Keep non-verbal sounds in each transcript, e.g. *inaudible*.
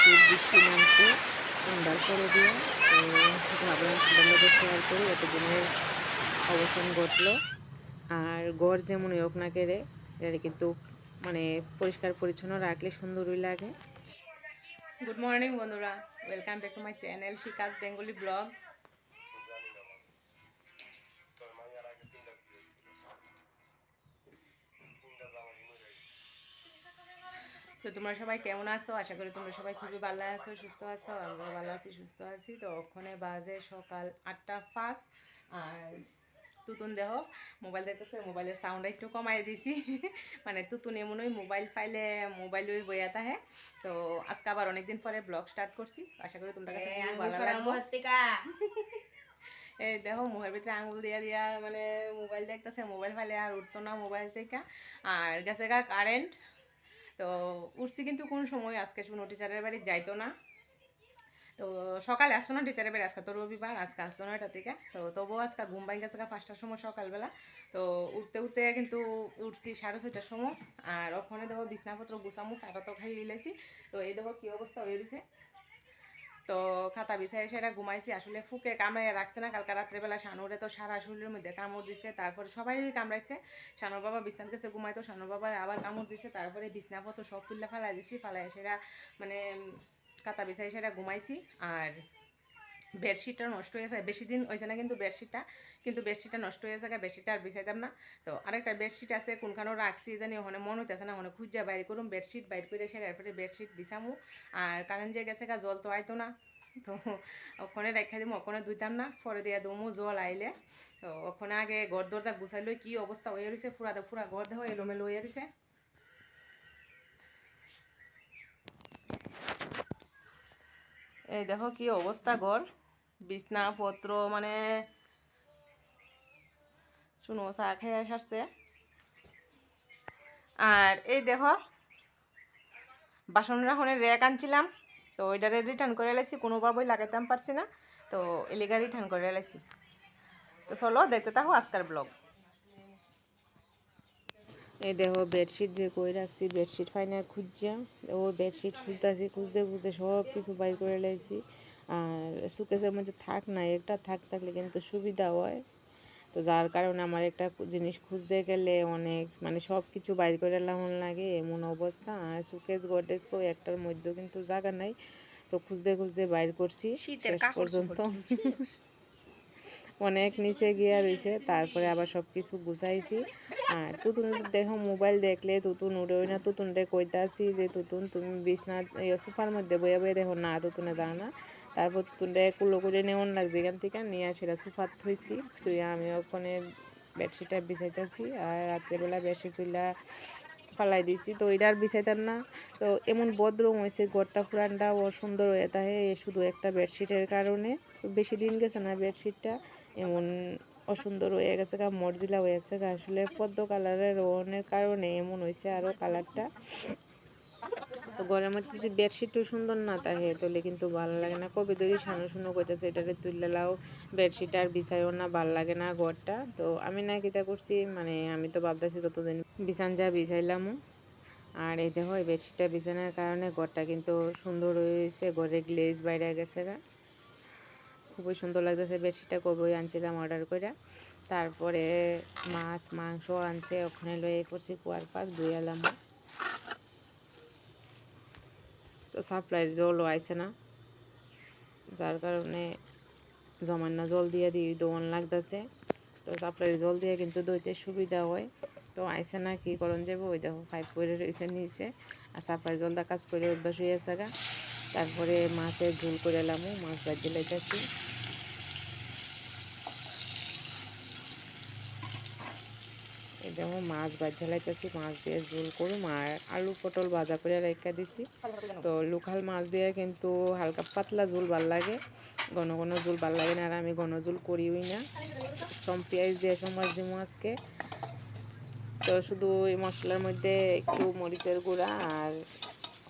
খুব বৃষ্টি নামছে সন্ধ্যার পরে দিয়ে, তো ভাবলাম সুন্দরভাবে শেয়ার করি এতদিনের অবসান ঘটলো। আর গড় যেমনই হোক না কেড়ে এটা কিন্তু মানে পরিষ্কার পরিচ্ছন্ন রাখলে সুন্দরই লাগে। গুড মর্নিং বন্ধুরা। Welcome back to my channel Shikha's Bengali blog তো তোমরা সবাই কেমন আছো? আশা করি তোমরা সবাই খুবই ভালো আছো সুস্থ আছো আমরা ভালো আছি সুস্থ আছি। তো ওখানে বাজে সকাল আটটা ফার্স্ট আর তুতুন দেহ মোবাইল দেখতেছে মোবাইলের সাউন্ড একটু কমাই দিছি। *laughs* মানে তুতুন এমন ওই মোবাইল ফাইলে মোবাইল ওই বইয়া তাহে তো আজকে আবার অনেকদিন পরে ব্লগ স্টার্ট করছি। আশা করি তোমরা কাছে এই *laughs* দেখো মুখের ভিতরে আঙুল দিয়া দিয়া মানে মোবাইল দেখতেছে মোবাইল ফাইলে আর উঠতো না মোবাইল থেকে। আর গেছে গা কারেন্ট তো উঠছি কিন্তু কোন সময়? আজকে শুনো, টিচারের বাড়ি যাইতো না। তো সকালে আসতো না, টিচারের বাড়ি আজকে তো রবিবার, আজকে আসতো না এটা থেকে। তো তবুও আজকে ঘুম পাই গেছে পাঁচটার সময় সকালবেলা। তো উঠতে উঠতে কিন্তু উঠছি সাড়ে ছয়টার সময়। আর ওখানে দেখো বিছনাপত্র গুছামু চাটা তো খাই লাইছি তো এই দেখো কি অবস্থা হয়ে রয়েছে। তো খাতা বিছাই সেটা ঘুমাইছি, আসলে ফুকে কামড়াই রাখছে না, কালকে রাত্রেবেলা শানুরে তো সারা শরীরের মধ্যে কামড় দিছে, তারপরে সবাই কামড়াইছে। শানুর বাবা বিছনার কাছে ঘুমাইতো, শানুর বাবার আবার কামড় দিছে, তারপরে বিছনাপত্র সব তুললে ফেলাই দিছি ফেলাই সেটা মানে কাতা বিছাই সেটা ঘুমাইছি। আর বেডশিটটা নষ্ট হয়ে যায়। বেশি দিন হয়েছে না কিন্তু বেডশিটটা কিন্তু বেডশিটটা নষ্ট হয়ে যায় বেডশিটটা আর বিছাইতাম না। তো আরেকটা বেডশিট আছে কোনখানেও রাখছি জানি, ওখানে মন হইতেছে না, ওখানে খুঁজে বাইরে করুম, বেডশিট বাইর করে সেরে এরপরে বেডশিট বিছামু। আর কারেন্ট যে গেছে গা, জল তো আইতো না। তো ওখানে রেখে দিব ওখানে ধুইতাম না, পরে দিয়ে দমু জল আইলে। তো ওখানে আগে ঘর দরজা গুছাই লই, কি অবস্থা হয়ে রয়েছে পুরা পুরা ঘর দেহ এলোমেলো হয়ে রয়েছে এই দেখো কি অবস্থা ঘর। বিছনাপত্র মানে শুনো চা খেয়ে আসছে আর এই দেখো, বাসন রাখনের র্যাক আনছিলাম, তো ওইটারে রিটার্ন করে লাইছি বই লাগাইতাম পারছি না, তো এলিগা রিটার্ন করে লাইছি। তো চলো, দেখতে থাকো আজকার ব্লগ এই দেখো বেডশিট যে কই রাখছি বেডশিট ফাইনা খুঁজছিলাম, ও বেডশিট খুঁজতেছি খুঁজতে খুঁজতে সব কিছু বাইর করে লাইছি। আর সুকেসের মধ্যে থাক না একটা থাক থাকলে কিন্তু সুবিধা হয়। তো যার কারণে আমার একটা জিনিস খুঁজতে গেলে অনেক মানে সব কিছু বাইর করে এমন লাগে এমন অবস্থা। আর সুকেস গডেজ কো একটার মধ্যেও কিন্তু জায়গা নাই। তো খুঁজতে খুঁজতে বাইর করছি শেষ পর্যন্ত। অনেক নিচে গিয়া রয়েছে তারপরে আবার সব কিছু গুছাইছি। আর তুতুন দেখো মোবাইল দেখলে তুতুন উড়ে না তুতুন রে কইতাছি যে তুতুন তুমি বিছনা সোফার মধ্যে বইয়া বইয়া দেখো না তুতুনে দাও না। তারপর তুলে কুলো করে নেওয়ান লাগছে এখান থেকে নিয়ে সেটা সোফার থইছি। তুই আমি ওখানে বেডশিটটা বিছাইতেছি আর রাত্রেবেলা বেডশিটগুলা ফালাই দিছি। তো এটা আর বিছাইতাম না। তো এমন বদরুম হয়েছে ঘরটা পুরানটা ও সুন্দর হয়ে থাকে শুধু একটা বেডশিটের কারণে। বেশি দিন গেছে না বেডশিটটা, এমন অসুন্দর হয়ে গেছে গা, মর্জিলা হয়ে গেছে গা। আসলে পদ্ম কালারের রোহনের কারণে এমন হয়েছে আরও কালারটা। তো ঘরের মধ্যে যদি বেডশিটও সুন্দর না থাকে, তাহলে কিন্তু ভালো লাগে না। কবে ধরে শানো শুনো করতেছে এটারে তুললে লাও বেডশিট আর বিছাইও না, ভালো লাগে না ঘরটা। তো আমি না কিতা করছি মানে আমি তো ভাবতেছি যতদিন বিছান যা বিছাইলামও। আর এই দেখো, এই বেডশিটটা বিছানোর কারণে ঘরটা কিন্তু সুন্দর হয়েছে ঘরে গ্লেজ বাইরে গেছে গা। খুবই সুন্দর লাগতেছে বেডশিটটা কবে আনছিলাম অর্ডার করে তারপরে মাছ, মাংস আনছে, ওখানে লয়ে পড়ছি কুয়ার পাশ দুই আলাম তো সাপ্লাইয়ের জলও আইছে না। যার কারণে জমান্য জল দিয়ে দিয়ে দোয়ান লাগতেছে। তো সাপ্লাইয়ের জল দিয়ে কিন্তু দইতে সুবিধা হয়। তো আইসে না, কি করণ যাব ওই দেখো, পাইপ করে রয়েছে নিচে। আর সাপ্লাই জলটা কাজ করে অভ্যাস হয়ে গা। তারপরে মাছের ঝুল করে এলামও মাছ বাজিয়ে লেগেছি এই দেখো মাছ বাজিয়ে লাইতেছি মাছ দিয়ে ঝুল করুম আর আলু পটল ভাজা করে রেখে দিছি। তো লোকাল মাছ দিয়ে কিন্তু হালকা পাতলা ঝুল ভালো লাগে, ঘন ঘন ঝুল ভালো লাগে না আর আমি ঘন ঝুল করিওই না। সম পেঁয়াজ দিয়ে সব মাছ দিব আজকে। তো শুধু এই মশলার মধ্যে একটু মরিচের গুঁড়া আর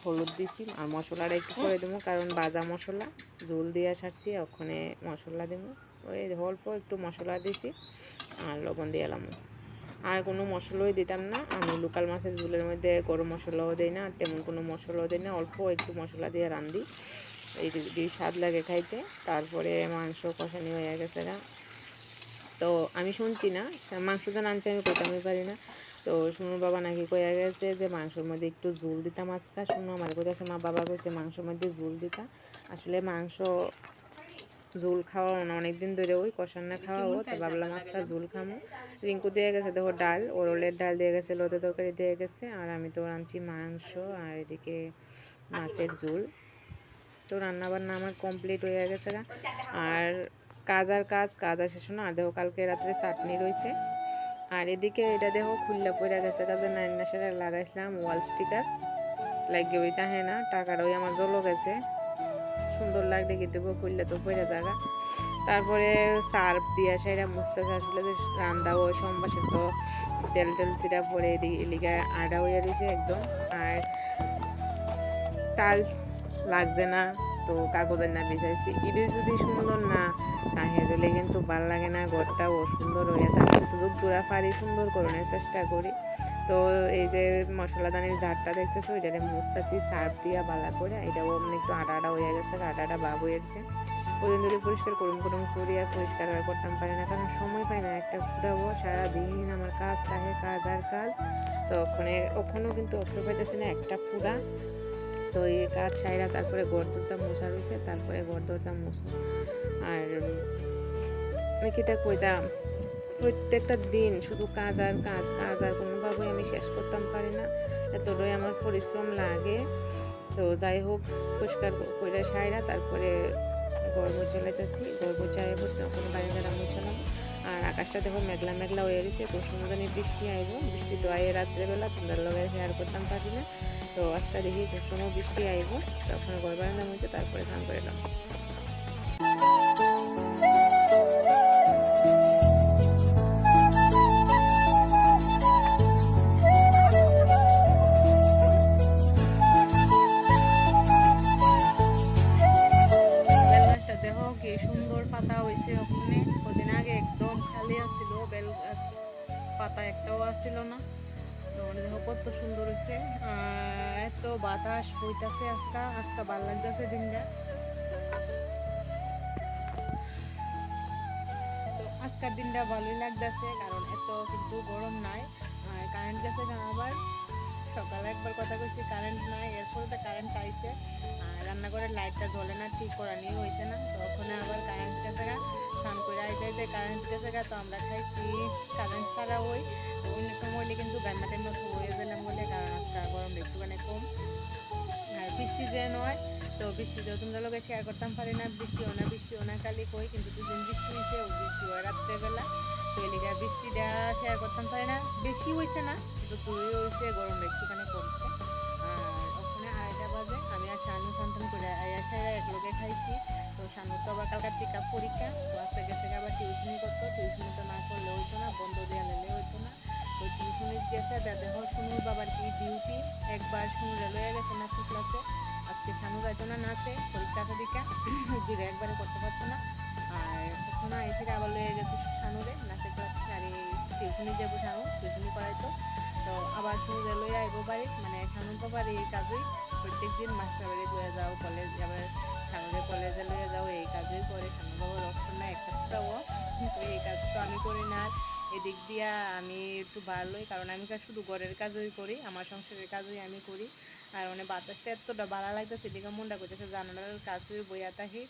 হলুদ দিছি আর মশলাটা একটু করে দেবো কারণ বাজা মশলা। ঝোল দিয়ে সারছি, ওখানে মশলা দেবো ওই অল্প একটু মশলা দিছি আর লবণ দিয়ে এলাম। আর কোনো মশলাই দিতাম না। আমি লোকাল মাছের ঝোলের মধ্যে গরম মশলাও দিই না আর তেমন কোনো মশলাও দিই না, অল্প একটু মশলা দিয়ে রান্ধি। এই দিয়ে স্বাদ লাগে খাইতে, তারপরে মাংস কষানি হয়ে গেছে না তো আমি শুনছি না, মাংস যেন আনছে আমি কোথাও পারি না। তো শুনুর বাবা নাকি কয়ে গেছে যে মাংসের মধ্যে একটু ঝোল দিতাম আজকা। শুনো আমার কোথাছে মা বাবা কইছে মাংসের মধ্যে ঝোল দিতা। আসলে মাংস ঝোল খাওয়া না। অনেক দিন ধরে ওই কষান্না খাওয়াও তো ভাবলাম আজকা ঝোল খামো। রিঙ্কু দিয়ে গেছে দেখো ডাল ওরলের ডাল দিয়ে গেছে লোতে তরকারি দিয়ে গেছে আর আমি তো আনছি মাংস আর এদিকে মাছের ঝোল। তো রান্নাবান্না আমার কমপ্লিট হয়ে গেছে। আর কাজ আর কাজ কাজ আর শেষ না। আর দেখো কালকে রাত্রে চাটনি রয়েছে। আর এদিকে এটা দেখো খুললে পড়ে গেছে কাজে নাইন লাগাইছিলাম ওয়াল স্টিকার লাগিয়ে ওইটা তাহে না টাকাটা ওই আমার জলও গেছে। সুন্দর লাগলে কিন্তু খুললে তো পড়ে জায়গা তারপরে সার্ফ দিয়া সেটা মুছতে আসলে যে রান্দা ও সম্বাসে তো তেল টেল সিটা পরে এদিকে আডা হয়ে রয়েছে একদম। আর টাইলস লাগছে না, তো কাগজের না বিছাইছি ইডি যদি সুন্দর না তাহে দিলে কিন্তু ভালো লাগে না, ঘরটাও সুন্দর হয়ে থাকে। দূরা পারি সুন্দর করানোর চেষ্টা করি। তো এই যে মশলাদানির ঝাড়টা দেখতেছো, এটারে মুছতেছি সার্ফ দিয়া বালা করে, এটাও মানে একটু আটা আটা হয়ে গেছে আটা আটা বাব হয়ে গেছে। জন্য যদি পরিষ্কার করুন করুন, করি আর পরিষ্কার আর করতাম পারি না, কারণ সময় পাই না, একটা ফুটাবো, সারাদিন আমার কাজ থাকে, কাজ আর কাজ। তো ওখানে, ওখানেও কিন্তু অস্ত্র পাইতেছি না, একটা ফুটা। তো এই কাজ সাইরা তারপরে ঘর দরজা মোছা রয়েছে, তারপরে ঘর দরজা মুছবো আর আমি কিতা কইতাম, প্রত্যেকটা দিন শুধু কাজ আর কাজ কাজ আর কোনোভাবেই আমি শেষ করতাম, পারি না। এতটাই আমার পরিশ্রম লাগে। তো যাই হোক, পরিষ্কার করে সাইরা তারপরে গর্ব চালাইতেছি গর্ব চাই পড়ছে ওখানে বাইরে যারা মুছালাম। আর আকাশটা দেখো মেঘলা মেঘলা হয়ে গেছে, খুব সুন্দর বৃষ্টি আইব। বৃষ্টি তো আইয়ে রাত্রেবেলা তোমরা লগে শেয়ার করতাম, পারি না। তো আজকে দেখি সময় বৃষ্টি আইব। তখন বারান্দা মুছে তারপরে স্নান করে বাতাস বইতাছে আজকা আজকা ভালো লাগতেছে দিনটা তো আজকের দিনটা ভালোই লাগতেছে, কারণ এত কিন্তু গরম নাই। কারেন্ট গেছে না আবার। সকালে একবার কথা কইছি কারেন্ট নাই, এরপরে তো কারেন্ট আইছে। রান্নাঘরের লাইটটা জ্বলে না, ঠিক করা নিয়ে হয়েছে না। তো ওখানে আবার কারেন্ট গেছে গা, স্নান করে আইতে আইতে কারেন্ট গেছে গা, তো আমরা খাইছি কারেন্ট ছাড়া ওই অন্য সময় কিন্তু গান্না টাইম হয়ে গেলাম বলে কারণ আজকে গরম একটুখানি কম। আর বৃষ্টি যে নয়, তো বৃষ্টি তো তোমরা লোকে শেয়ার করতাম, পারি না বৃষ্টিও না বৃষ্টিও না, কালি কই, কিন্তু দুদিন বৃষ্টি হয়েছে, ও বৃষ্টি হয় রাত্রেবেলা। তো এলিগা বৃষ্টিটা শেয়ার করতাম, পারি না, বেশি হয়েছে না, কিন্তু দূরে হয়েছে, গরম একটুখানি কমছে। আর ওখানে আড়াইটা বাজে, আমি আর শানু সন্তান করে আয়াসা এক খাইছি। তো শানু তো আবার কালকার টিকা পরীক্ষা, তো আজকে গেছে আবার টিউশনি করতো টিউশনি তো না করলে হইতো না, বন্ধ নিলে হইতো না। তো টিউশনি গেছে দেখো শুনুর বাবার কি ডিউটি একবার শুনুরে লয়ে গেছে নাচি ক্লাসে আজকে শানু যাইতো না নাচে পরীক্ষাটা দিকে দুটো একবারে করতে পারতো না। আর আই থেকে আবার লয়ে গেছে শানুরে নাচের ক্লাস আর টিউশনি যাব শানু টিউশনি করাইতো তো আবার শুনুরে লয়ে আইবো বাড়ি মানে শানু তো বাড়ি এই কাজই। প্রত্যেক দিন মাস্টার বাড়ি যাও কলেজ আবার শানুরে কলেজে লয়ে যাও, এই কাজই করে। শানু বাবার অপশন না ফুটাও তো এই কাজ তো আমি করি না। এদিক দিয়া আমি একটু ভালোই কারণ আমি শুধু ঘরের কাজই করি, আমার সংসারের কাজই আমি করি। আর মানে বাতাসটা এতটা ভালো লাগতেছে, এদিকে মনটা করতেছে জানালার কাছে বইয়া থাকি,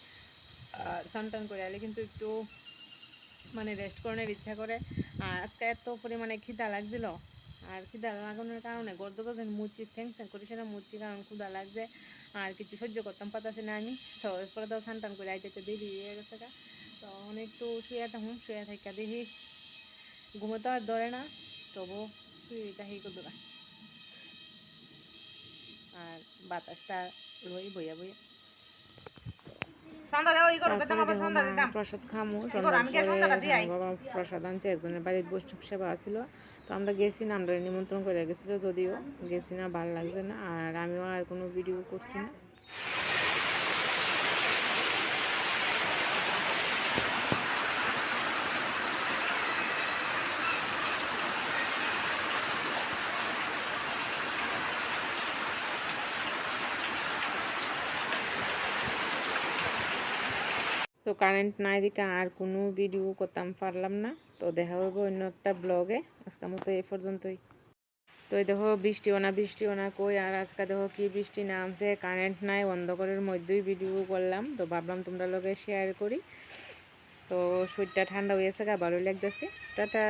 আর টান করে আলে কিন্তু একটু মানে রেস্ট করানোর ইচ্ছা করে। আর আজকে এত পরিমাণে খিদা লাগছিল, আর খিদা লাগানোর কারণে গর্দ যেন মুচি স্যাং স্যাং করি সেটা মুচি কারণ ক্ষুদা লাগছে, আর কিছু সহ্য করতাম পাতাছি না আমি। তো এরপরে তো টান করে আইতে দেরি হয়ে গেছে। তো অনেক একটু শুয়ে থাকুন শুয়ে থাকা দেখি ঘুমোতে আর ধরে না তবু শুয়ে থাকি কদুরা আর বাতাসটা লই বইয়া বইয়া। প্রসাদ খামু প্রসাদ আনছে একজনের বাড়ির বৈষ্ণব সেবা আছিল। তো আমরা গেছি না আমরা নিমন্ত্রণ করে গেছিল যদিও গেছি না ভালো লাগছে না আর আমিও আর কোনো ভিডিও করছি না। তো কারেন্ট নাই দিকে আর কোনো ভিডিও করতাম, পারলাম না। তো দেখা হবে অন্য একটা ব্লগে আজকের মতো এই পর্যন্তই। তো দেখো, বৃষ্টি ওনা বৃষ্টি ওনা কই। আর আজকে দেখো কি বৃষ্টি নামছে কারেন্ট নাই, অন্ধকারের মধ্যেই ভিডিও করলাম। তো ভাবলাম তোমরা লগে শেয়ার করি। তো শরীরটা ঠান্ডা হয়েছে গা, ভালো লাগতেছে। টাটা।